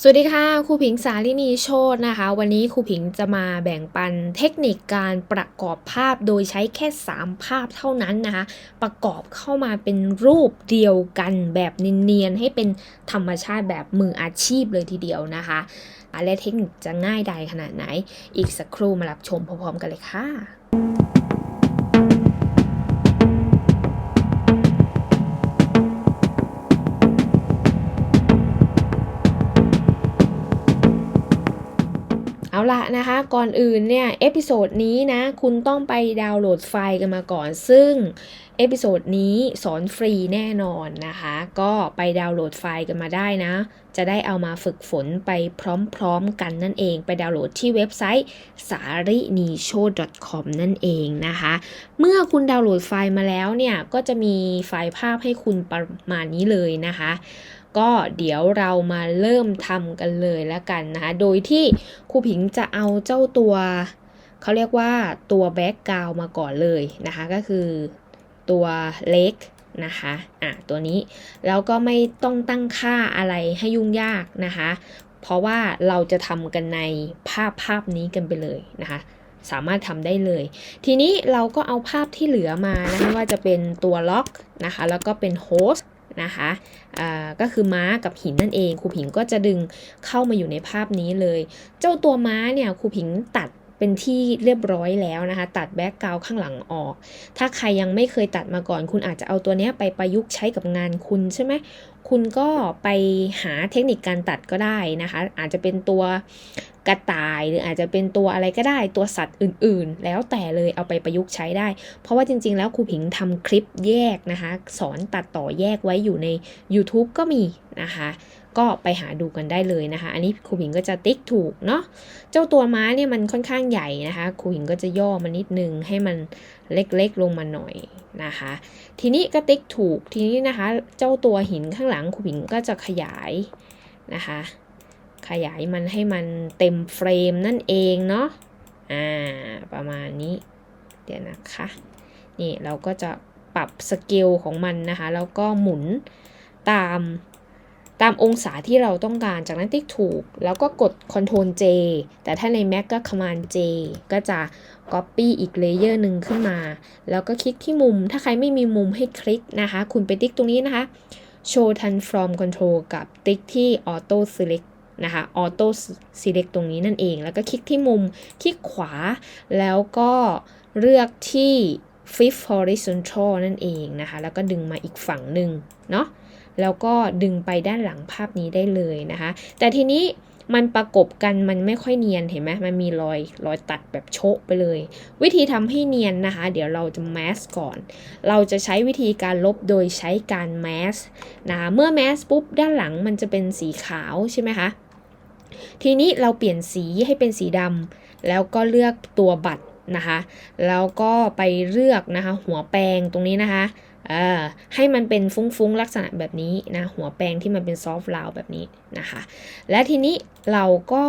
สวัสดีค่ะครูผิงสาลินีโชตนะคะ วันนี้ครูผิงจะมาแบ่งปันเทคนิคการประกอบภาพโดยใช้แค่ 3 ภาพเท่านั้นนะคะ ประกอบเข้ามาเป็นรูปเดียวกันแบบเนียนๆให้เป็นธรรมชาติแบบมืออาชีพเลยทีเดียวนะคะอะและเทคนิคจะง่ายใดขนาดไหน อีกสักครู่มารับชมพร้อมๆกันเลยค่ะ ละนะคะ ก่อนอื่นเนี่ย เอพิโซดนี้นะ คุณต้องไปดาวน์โหลดไฟล์กันมาก่อน ซึ่งเอพิโซดนี้สอนฟรีแน่นอนนะคะ ก็ไปดาวน์โหลดไฟล์กันมาได้นะ จะได้เอามาฝึกฝนไปพร้อมๆกันนั่นเอง ไปดาวน์โหลดที่เว็บไซต์ s a r i n i s h o com นั่นเองนะคะ เมื่อคุณดาวน์โหลดไฟล์มาแล้วเนี่ย ก็จะมีไฟล์ภาพให้คุณประมาณนี้เลยนะคะ ก็เดี๋ยวเรามาเริ่มทำกันเลยแล้วกันนะคะ โดยที่ครูผิงจะเอาเจ้าตัวเขาเรียกว่าตัวแบ็กกราวมาก่อนเลยนะคะ ก็คือตัวเล็กนะคะอะตัวนี้แล้วก็ไม่ต้องตั้งค่าอะไรให้ยุ่งยากนะคะ เพราะว่าเราจะทำกันในภาพภาพนี้กันไปเลยนะคะสามารถทำได้เลย ทีนี้เราก็เอาภาพที่เหลือมานะคะว่าจะเป็นตัวล็อกนะคะ แล้วก็เป็นโฮสต์ นะคะก็คือม้ากับหินนั่นเองครูผิงก็จะดึงเข้ามาอยู่ในภาพนี้เลย เจ้าตัวม้าเนี่ยครูผิงตัดเป็นที่เรียบร้อยแล้วนะคะ ตัดแบ็กกราวข้างหลังออก ถ้าใครยังไม่เคยตัดมาก่อน คุณอาจจะเอาตัวนี้ไปประยุกต์ใช้กับงานคุณใช่ไหมคุณก็ไปหาเทคนิคการตัดก็ได้นะคะ อาจจะเป็นตัว กระต่ายหรืออาจจะเป็นตัวอะไรก็ได้ตัวสัตว์อื่นๆ แล้วแต่เลยเอาไปประยุกต์ใช้ได้ เพราะว่าจริงๆ แล้วครูผิงทำคลิปแยกนะคะ สอนตัดต่อแยกไว้อยู่ใน YouTube ก็มีนะคะก็ไปหาดูกันได้เลยนะคะ อันนี้ครูผิงก็จะติ๊กถูกเนาะ เจ้าตัวม้าเนี่ยมันค่อนข้างใหญ่นะคะ ครูผิงก็จะย่อมันนิดนึงให้มันเล็กๆลงมาหน่อยนะคะ ทีนี้ก็ติ๊กถูก ทีนี้นะคะ เจ้าตัวหินข้างหลังครูผิงก็จะขยายนะคะ ขยายมันให้มันเต็มเฟรมนั่นเองเนาะ อ่า ประมาณนี้ เดี๋ยวนะคะ นี่เราก็จะปรับสเกลของมันนะคะ แล้วก็หมุนตามตามองศาที่เราต้องการ จากนั้นติ๊กถูก แล้วก็กด Ctrl J แต่ถ้าใน Mac ก็ Command J ก็จะ Copy อีกเลเยอร์หนึ่งขึ้นมา แล้วก็คลิกที่มุม ถ้าใครไม่มีมุมให้คลิกนะคะ คุณไปติ๊กตรงนี้นะคะ Show Transform Control กับติ๊กที่ Auto Select นะคะ Auto Select ตรงนี้นั่นเอง แล้วก็คลิกที่มุมคลิกขวา แล้วก็เลือกที่ Flip Horizontal นั่นเองนะคะ แล้วก็ดึงมาอีกฝั่งหนึ่งเนาะแล้วก็ดึงไปด้านหลังภาพนี้ได้เลยนะคะ แต่ทีนี้มันประกบกันมันไม่ค่อยเนียนเห็นไหมมันมีรอยรอยตัดแบบโชะไปเลย วิธีทำให้เนียนนะคะ เดี๋ยวเราจะแมสก่อน เราจะใช้วิธีการลบโดยใช้การแมสนะคะเมื่อแมสปุ๊บด้านหลังมันจะเป็นสีขาวใช่ไหมคะ ทีนี้เราเปลี่ยนสีให้เป็นสีดำแล้วก็เลือกตัวบัตรนะคะแล้วก็ไปเลือกนะคะหัวแปรงตรงนี้นะคะให้มันเป็นฟุ้งๆลักษณะแบบนี้นะหัวแปรงที่มันเป็นซอฟต์ลาวแบบนี้นะคะและทีนี้เราก็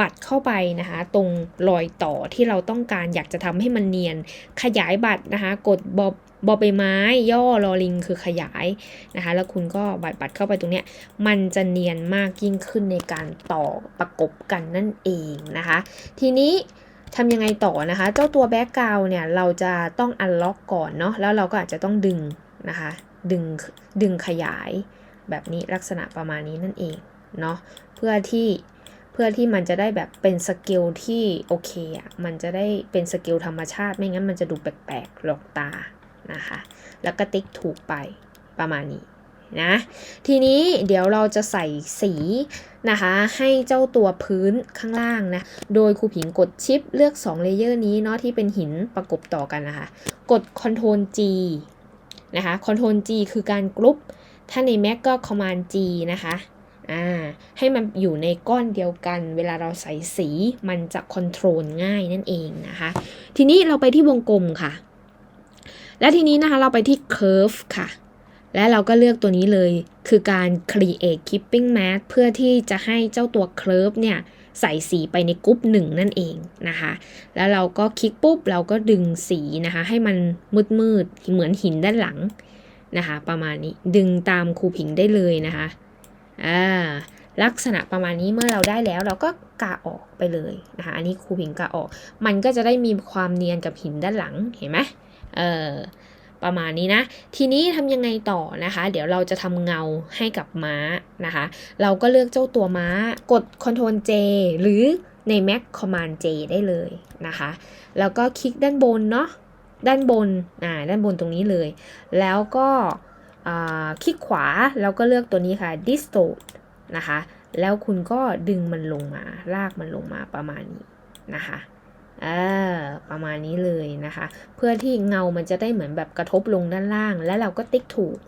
บัตรเข้าไปนะคะตรงรอยต่อที่เราต้องการอยากจะทำให้มันเนียนขยายบัตรนะคะกดบอบ บอใบไม้ ย่อรอลิงคือขยายนะคะ แล้วคุณก็บัตรบัตรเข้าไปตรงเนี้ย มันจะเนียนมากยิ่งขึ้นในการต่อประกบกันนั่นเองนะคะ ทีนี้ทำยังไงต่อนะคะ เจ้าตัวแบ็กกราวเนี่ยเราจะต้องอันล็อกก่อนเนาะ แล้วเราก็อาจจะต้องดึงนะคะ ดึง ดึงขยายแบบนี้ลักษณะประมาณนี้นั่นเองเนาะ เพื่อที่เพื่อที่มันจะได้แบบเป็นสเกลที่โอเคอะ่ะ มันจะได้เป็นสเกลธรรมชาติ ไม่งั้นมันจะดูแปลกๆหลอกตา นะคะ แล้วก็ติ๊กถูกไปประมาณนี้นะ ทีนี้เดี๋ยวเราจะใส่สีนะคะให้เจ้าตัวพื้นข้างล่างนะ โดยครูผิงกดชิปเลือก2เลเยอร์นี้เนาะที่เป็นหินประกบต่อกันนะคะ กด Ctrl G นะคะ Ctrl G คือการกรุ๊ป ถ้าใน Mac ก็ Command G นะคะอ่าให้มันอยู่ในก้อนเดียวกัน เวลาเราใส่สีมันจะคอนโทรลง่ายนั่นเองนะคะ ทีนี้เราไปที่วงกลมค่ะ และทีนี้นะคะเราไปที่ Curve ค่ะ และเราก็เลือกตัวนี้เลยคือการ create keeping mask เพื่อที่จะให้เจ้าตัว curve เนี่ยใส่สีไปในกรุ๊ปหนึ่งนั่นเองนะคะ แล้วเราก็คลิกปุ๊บเราก็ดึงสีนะคะ ให้มันมืดมืดเหมือนหินด้านหลังนะคะ ประมาณนี้ดึงตามครูผิงได้เลยนะคะอ่าลักษณะประมาณนี้เมื่อเราได้แล้วเราก็กาออกไปเลยนะคะ อันนี้ครูผิงกาออก มันก็จะได้มีความเนียนกับหินด้านหลังเห็นไหม เออประมาณนี้นะ ทีนี้ทำยังไงต่อนะคะ เดี๋ยวเราจะทำเงาให้กับม้านะคะ เราก็เลือกเจ้าตัวม้ากด Ctrl J หรือใน Mac Command J ได้เลยนะคะ แล้วก็คลิกด้านบนเนาะ ด้านบน อ่า ด้านบนตรงนี้เลย แล้วก็คลิกขวา แล้วก็เลือกตัวนี้ค่ะ distort นะคะ แล้วคุณก็ดึงมันลงมา ลากมันลงมาประมาณนี้นะคะ เออประมาณนี้เลยนะคะ เพื่อที่เงามันจะได้เหมือนแบบกระทบลงด้านล่าง แล้วเราก็ติ๊กถูก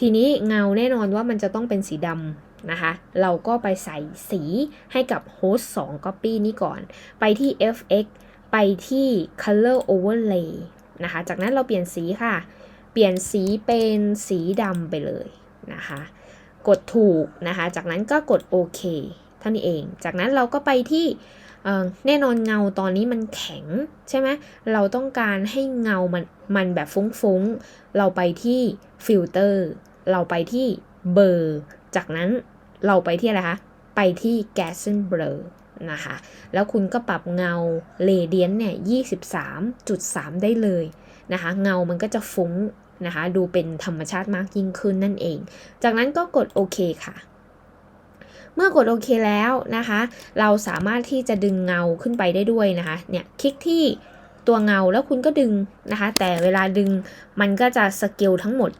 ทีนี้เงาแน่นอนว่ามันจะต้องเป็นสีดำนะคะ เราก็ไปใส่สีให้กับโฮสต์2 Copy นี้ก่อน ไปที่ FX ไปที่ Color Overlay นะคะ จากนั้นเราเปลี่ยนสีค่ะ เปลี่ยนสีเป็นสีดำไปเลยนะคะ กดถูกนะคะ จากนั้นก็กดโอเคเท่านี้เอง จากนั้นเราก็ไปที่ แน่นอนเงาตอนนี้มันแข็งใช่ไหมเราต้องการให้เงามันมันแบบฟุ้งๆ เราไปที่ฟิลเตอร์เราไปที่เบอร์จากนั้นเราไปที่อะไรคะ ไปที่ g a s น n Blur นะคะ แล้วคุณก็ปรับเงาเรเดียนเนี่ย 23.3 ได้เลยนะคะ เงามันก็จะฟุ้งนะคะ ดูเป็นธรรมชาติมากยิ่งขึ้นนั่นเอง จากนั้นก็กดโอเคค่ะ เมื่อกดโอเคแล้วนะคะ เราสามารถที่จะดึงเงาขึ้นไปได้ด้วยนะคะเนี่ยคลิกที่ตัวเงาแล้วคุณก็ดึงนะคะ แต่เวลาดึงมันก็จะสเกลทั้งหมด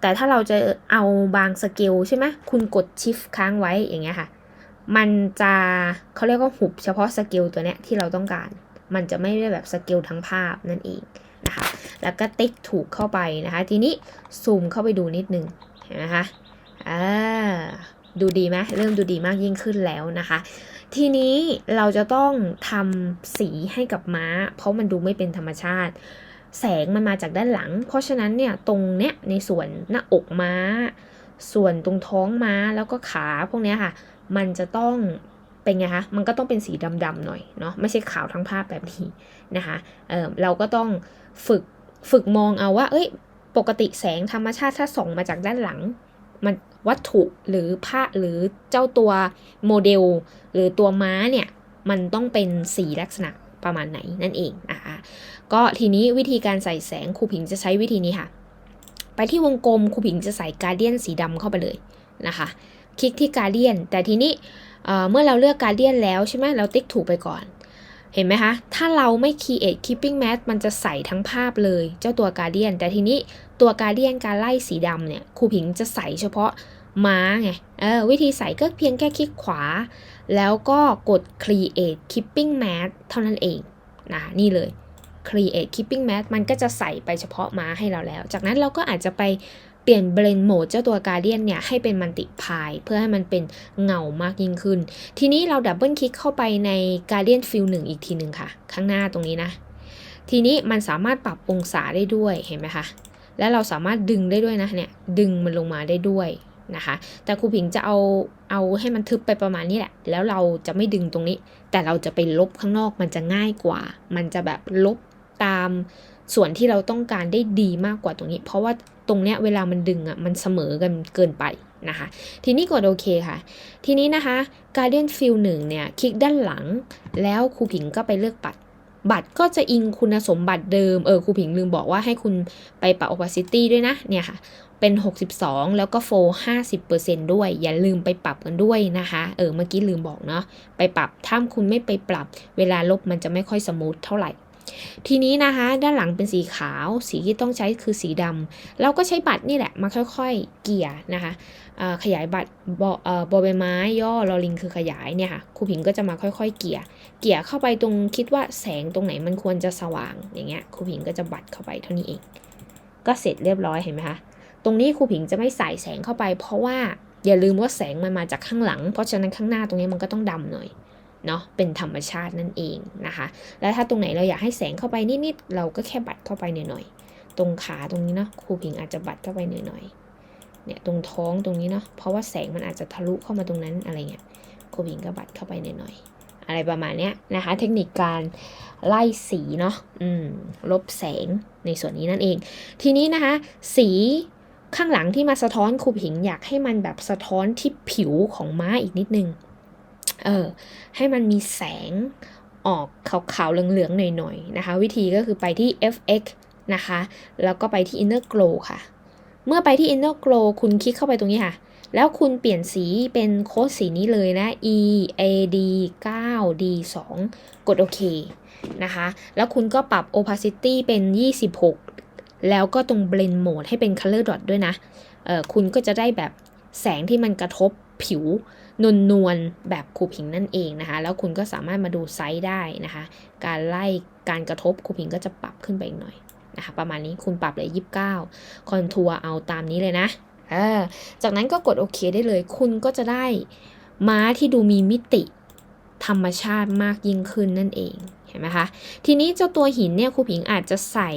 แต่ถ้าเราจะเอาบางสเกลใช่ไหมคุณกดชิฟค้างไว้อย่างเงี้ยค่ะ มันจะเขาเรียกว่าหุบเฉพาะสเกลตัวเนี้ยที่เราต้องการ มันจะไม่ได้แบบสเกลทั้งภาพนั่นเองนะคะ แล้วก็ติ๊กถูกเข้าไปนะคะ ทีนี้ซูมเข้าไปดูนิดนึงเห็นไหมคะอ่า ดูดีไหมเริ่มดูดีมากยิ่งขึ้นแล้วนะคะ ทีนี้เราจะต้องทำสีให้กับม้า เพราะมันดูไม่เป็นธรรมชาติ แสงมันมาจากด้านหลัง เพราะฉะนั้นเนี่ยตรงเนี้ยในส่วนหน้าอกม้า ส่วนตรงท้องม้าแล้วก็ขาพวกเนี้ยค่ะ มันจะต้องเป็นไงคะมันก็ต้องเป็นสีดำๆหน่อยเนาะไม่ใช่ขาวทั้งภาพแบบนี้นะคะเออเราก็ต้องฝึกฝึกมองเอาว่า เอ้ย ปกติแสงธรรมชาติถ้าส่องมาจากด้านหลัง มัน วัตถุหรือผ้าหรือเจ้าตัวโมเดล หรือตัวม้าเนี่ย มันต้องเป็นสีลักษณะประมาณไหนนั่นเองนะคะก็ทีนี้วิธีการใส่แสงครูผิงจะใช้วิธีนี้ค่ะ ไปที่วงกลมครูผิงจะใส่การเดียนสีดำเข้าไปเลยนะคะ คลิกที่การเดียนแต่ทีนี้เมื่อเราเลือกการเดียนแล้วใช่ไหมเราติ๊กถูกไปก่อน เห็นไหมคะ ถ้าเราไม่ create keeping mask มันจะใส่ทั้งภาพเลย เจ้าตัวการเดียนแต่ทีนี้ตัวการเดียนการไล่สีดำเนี่ยครูผิงจะใส่เฉพาะม้าไง เออ วิธีใส่ก็เพียงแค่คลิกขวา แล้วก็กด create keeping mask เท่านั้นเอง นะ นี่เลย create keeping mask มันก็จะใส่ไปเฉพาะม้าให้เราแล้ว จากนั้นเราก็อาจจะไป เปลี่ยน blend mode เจ้าตัว guardian เนี่ยให้เป็นมันติพายเพื่อให้มันเป็นเงามากยิ่งขึ้น ทีนี้เราดับเบิลคลิกเข้าไปใน guardian fill 1อีกทีหนึ่งค่ะ ข้างหน้าตรงนี้นะ ทีนี้มันสามารถปรับองศาได้ด้วยเห็นไหมคะและเราสามารถดึงได้ด้วยนะเนี่ยดึงมันลงมาได้ด้วยนะคะ แต่ครูผิงจะเอาเอาให้มันทึบไปประมาณนี้แหละ แล้วเราจะไม่ดึงตรงนี้ แต่เราจะไปลบข้างนอกมันจะง่ายกว่า มันจะแบบลบตาม ส่วนที่เราต้องการได้ดีมากกว่าตรงนี้ เพราะว่าตรงเนี้ยเวลามันดึงอะมันเสมอกันเกินไปนะคะ ทีนี้กดโอเคค่ะ ทีนี้นะคะ Guardian Field 1เนี่ยคลิกด้านหลัง แล้วครูผิงก็ไปเลือกปัดบัตรก็จะอิงคุณสมบัติเดิม เออครูผิงลืมบอกว่าให้คุณไปปรับ opacity ด้วยนะ เนี่ยค่ะเป็น 62 แล้วก็โฟ50%ด้วย อย่าลืมไปปรับกันด้วยนะคะ เออ เมื่อกี้ลืมบอกเนาะ ไปปรับ ถ้าคุณไม่ไปปรับ เวลาลบมันจะไม่ค่อยสมูทเท่าไหร่ ทีนี้นะคะด้านหลังเป็นสีขาว สีที่ต้องใช้คือสีดำเราก็ใช้บัตรนี่แหละมาค่อยๆ เกี่ยนะคะขยายบัตรบอบอใบไม้ย่อลอลิงคือขยายเนี่ยค่ะครูผิงก็จะมาค่อยๆ เกี่ยเกี่ยเข้าไปตรงคิดว่าแสงตรงไหนมันควรจะสว่างอย่างเงี้ยครูผิงก็จะบัตรเข้าไปเท่านี้เอง ก็เสร็จเรียบร้อยเห็นไหมคะตรงนี้ครูผิงจะไม่ใส่แสงเข้าไป เพราะว่าอย่าลืมว่าแสงมันมาจากข้างหลัง เพราะฉะนั้นข้างหน้าตรงนี้มันก็ต้องดำหน่อย เนาะเป็นธรรมชาตินั่นเองนะคะ แล้วถ้าตรงไหนเราอยากให้แสงเข้าไปนิดๆเราก็แค่บัดเข้าไปหน่อยๆตรงขาตรงนี้เนาะครูผิงอาจจะบัดเข้าไปหน่อยๆเนี่ยตรงท้องตรงนี้เนาะเพราะว่าแสงมันอาจจะทะลุเข้ามาตรงนั้นอะไรเงี้ยครูผิงก็บัดเข้าไปหน่อยๆอะไรประมาณเนี้ยนะคะ เทคนิคการไล่สีเนาะอืมลบแสงในส่วนนี้นั่นเอง ทีนี้นะคะ สีข้างหลังที่มาสะท้อนครูผิงอยากให้มันแบบสะท้อนที่ผิวของม้าอีกนิดนึง เออให้มันมีแสงออกขาวๆเหลืองๆหน่อยๆนะคะ วิธีก็คือไปที่ fx นะคะ แล้วก็ไปที่ inner glow ค่ะ เมื่อไปที่ inner glow คุณคลิกเข้าไปตรงนี้ค่ะ แล้วคุณเปลี่ยนสีเป็นโค้ดสีนี้เลยนะ e a d 9 d 2กดโอเคนะคะ แล้วคุณก็ปรับ opacity เป็น 26 แล้วก็ตรง blend mode ให้เป็น color dot ด้วยนะ เออคุณก็จะได้แบบแสงที่มันกระทบผิว นวลนวลๆแบบครูผิงนั่นเองนะคะ แล้วคุณก็สามารถมาดูไซส์ได้นะคะ การไล่การกระทบครูผิงก็จะปรับขึ้นไปอีกหน่อยนะคะประมาณนี้คุณปรับเลย 29 คอนทัวร์เอาตามนี้เลยนะเออจากนั้นก็กดโอเคได้เลย คุณก็จะได้ม้าที่ดูมีมิติธรรมชาติมากยิ่งขึ้นนั่นเองเห็นไหมคะ ทีนี้เจ้าตัวหินเนี่ยครูผิงอาจจะใส่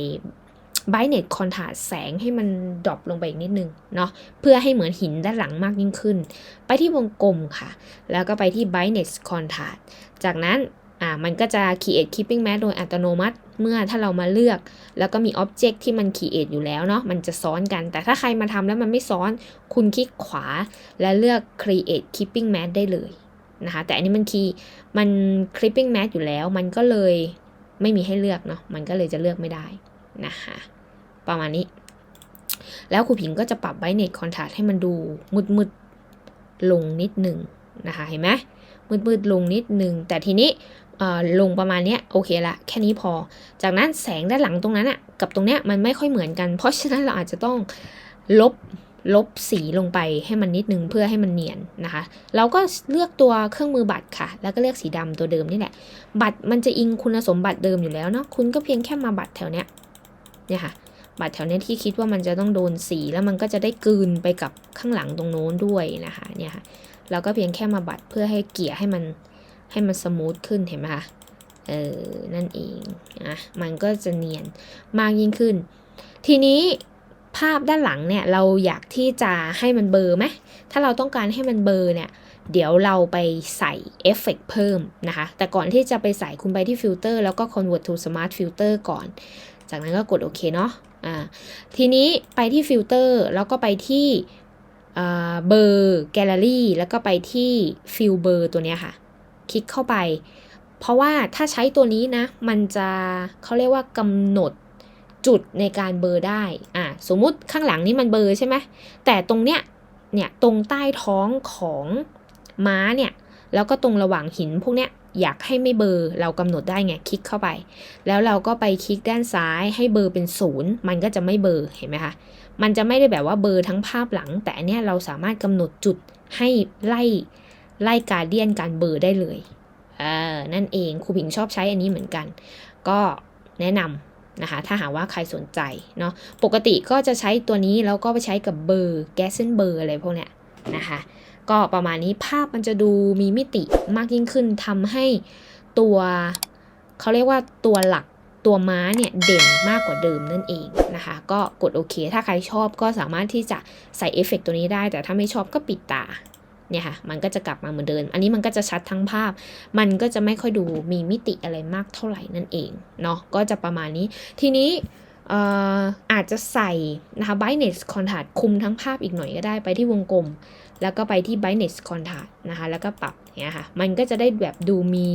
b i n e t คอนทราสแสงให้มันดรอปลงไปอีกนิดนึงเนาะเพื่อให้เหมือนหินด้านหลังมากยิ่งขึ้น ไปที่วงกลมค่ะ แล้วก็ไปที่ b i n e t contrast จากนั้นอ่ามันก็จะ create keeping mask โดยอัตโนมัติเมื่อถ้าเรามาเลือก แล้วก็มี object ที่มัน create อยู่แล้วเนาะมันจะซ้อนกัน แต่ถ้าใครมาทำแล้วมันไม่ซ้อนคุณคลิกขวา และเลือก create keeping mask ได้เลยนะคะแต่อันนี้มันคีมัน clipping mask อยู่แล้ว มันก็เลยไม่มีให้เลือกเนาะมันก็เลยจะเลือกไม่ได้นะคะ ประมาณนี้ แล้วครูผิงก็จะปรับไบเน็ตคอนทราสให้มันดูมืดๆลงนิดหนึ่งนะคะเห็นไหมมืดๆลงนิดหนึ่งแต่ทีนี้ลงประมาณนี้โอเคละแค่นี้พอ จากนั้นแสงด้านหลังตรงนั้นอะกับตรงเนี้ยมันไม่ค่อยเหมือนกัน เพราะฉะนั้นเราอาจจะต้องลบลบสีลงไปให้มันนิดนึงเพื่อให้มันเนียนนะคะ เราก็เลือกตัวเครื่องมือบัตรค่ะ แล้วก็เลือกสีดำตัวเดิมนี่แหละ บัตรมันจะอิงคุณสมบัติเดิมอยู่แล้วเนาะคุณก็เพียงแค่มาบัตรแถวเนี้ยเนี่ยค่ะ บัตรแถวนี้ที่คิดว่ามันจะต้องโดนสีแล้วมันก็จะได้กลืนไปกับข้างหลังตรงโน้นด้วยนะคะเนี่ยค่ะเราก็เพียงแค่มาบัตรเพื่อให้เกี่ยให้มันให้มันสมูทขึ้นเห็นไหมคะเออนั่นเองนะมันก็จะเนียนมากยิ่งขึ้น ทีนี้ภาพด้านหลังเนี่ยเราอยากที่จะให้มันเบลอไหมถ้าเราต้องการให้มันเบลอเนี่ยเดี๋ยวเราไปใส่เอฟเฟกเพิ่มนะคะ แต่ก่อนที่จะไปใส่คุณไปที่ฟิลเตอร์แล้วก็ convert to smart filter ก่อน จากนั้นก็กดโอเคเนาะ อ่าทีนี้ไปที่ฟิลเตอร์แล้วก็ไปที่เบอร์แกลเลอรี่แล้วก็ไปที่ฟิลเบอร์ตัวเนี้ยค่ะ คลิกเข้าไป เพราะว่าถ้าใช้ตัวนี้นะ มันจะเขาเรียกว่ากำหนดจุดในการเบอร์ได้ อ่าสมมุติข้างหลังนี้มันเบอร์ใช่ไหม แต่ตรงเนี้ย เนี่ย ตรงใต้ท้องของม้าเนี่ย แล้วก็ตรงระหว่างหินพวกเนี้ย อยากให้ไม่เบอร์เรากำหนดได้ไงคลิกเข้าไป แล้วเราก็ไปคลิกด้านซ้ายให้เบอร์เป็นศูนย์มันก็จะไม่เบอร์เห็นไหมคะมันจะไม่ได้แบบว่าเบอร์ทั้งภาพหลัง แต่อันเนี้ยเราสามารถกำหนดจุดให้ไล่ไล่การเดียนการเบอร์ได้เลยเออนั่นเองครูผิงชอบใช้อันนี้เหมือนกัน ก็แนะนำนะคะ ถ้าหากว่าใครสนใจเนาะปกติก็จะใช้ตัวนี้แล้วก็ไปใช้กับเบอร์แกสเซนเบอร์อะไรพวกเนี้ยนะคะ ก็ประมาณนี้ภาพมันจะดูมีมิติมากยิ่งขึ้นทำให้ตัวเขาเรียกว่าตัวหลักตัวม้าเนี่ยเด่นมากกว่าเดิมนั่นเองนะคะ ก็กดโอเค ถ้าใครชอบก็สามารถที่จะใส่เอฟเฟกตัวนี้ได้ แต่ถ้าไม่ชอบก็ปิดตาเนี่ยค่ะ มันก็จะกลับมาเหมือนเดิม อันนี้มันก็จะชัดทั้งภาพ มันก็จะไม่ค่อยดูมีมิติอะไรมากเท่าไหร่นั่นเองเนาะก็จะประมาณนี้ ทีนี้อาจจะใส่นะคะ brightness contrast คุมทั้งภาพอีกหน่อยก็ได้ไปที่วงกลม แล้วก็ไปที่ brightness contrast นะคะแล้วก็ปรับเนี่ยค่ะมันก็จะได้แบบดูมี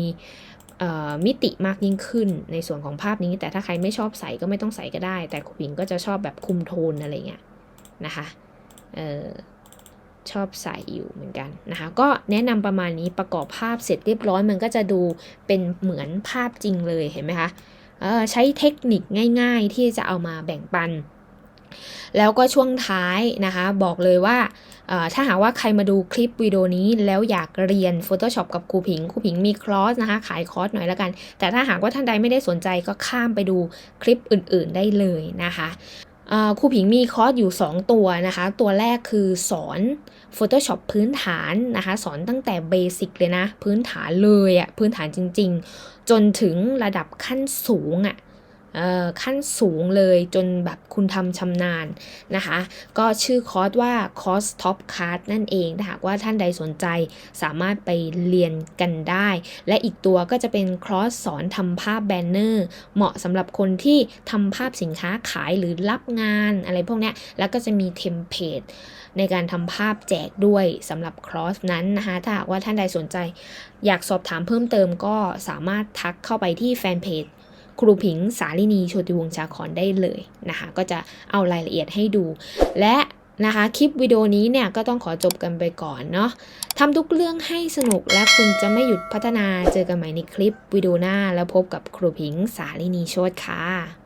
มิติมากยิ่งขึ้นในส่วนของภาพนี้ แต่ถ้าใครไม่ชอบใส่ก็ไม่ต้องใส่ก็ได้ แต่คุณผิงก็จะชอบแบบคุมโทนอะไรเงี้ยนะคะออชอบใส่อยู่เหมือนกันนะคะก็แนะนำประมาณนี้ประกอบภาพเสร็จเรียบร้อยมันก็จะดูเป็นเหมือนภาพจริงเลยเห็นไหมคะใช้เทคนิคง่าย ๆ ที่จะเอามาแบ่งปัน แล้วก็ช่วงท้ายนะคะ บอกเลยว่าถ้าหากว่าใครมาดูคลิปวิดีโอนี้แล้วอยากเรียน Photoshop กับครูผิงครูผิงมีคลอสนะคะ ขายคอร์สหน่อยล้วกัน แต่ถ้าหากว่าท่านใดไม่ได้สนใจก็ข้ามไปดูคลิปอื่น ๆได้เลยนะคะครูผิงมีคอร์สอยู่ 2 ตัวนะคะ ตัวแรกคือสอน Photoshop พื้นฐานนะคะ สอนตั้งแต่เบสิกเลยนะ พื้นฐานเลยอะพื้นฐานจริง ๆ จนถึงระดับขั้นสูงอะ ขั้นสูงเลยจนแบบคุณทำชำนาญนะคะ ก็ชื่อคอร์สว่าคอร์สท็อปคาร์นั่นเองถ้าหากว่าท่านใดสนใจสามารถไปเรียนกันได้ และอีกตัวก็จะเป็นคอร์สสอนทำภาพแบนเนอร์ เหมาะสำหรับคนที่ทำภาพสินค้าขายหรือรับงานอะไรพวกนี้แล้วก็จะมีเทมเพลตในการทำภาพแจกด้วยสำหรับคอร์สนั้นนะคะ ถ้าหากว่าท่านใดสนใจ อยากสอบถามเพิ่มเติมก็สามารถทักเข้าไปที่แฟนเพจ ครูผิงสาลินีโชติวงศ์ชาคอนได้เลยนะคะ ก็จะเอารายละเอียดให้ดู และนะคะคลิปวิดีโอนี้เนี่ยก็ต้องขอจบกันไปก่อนเนาะทำทุกเรื่องให้สนุกและคุณจะไม่หยุดพัฒนาเจอกันใหม่ในคลิปวิดีโอหน้า แล้วพบกับครูผิงสาลินีโชติค่ะ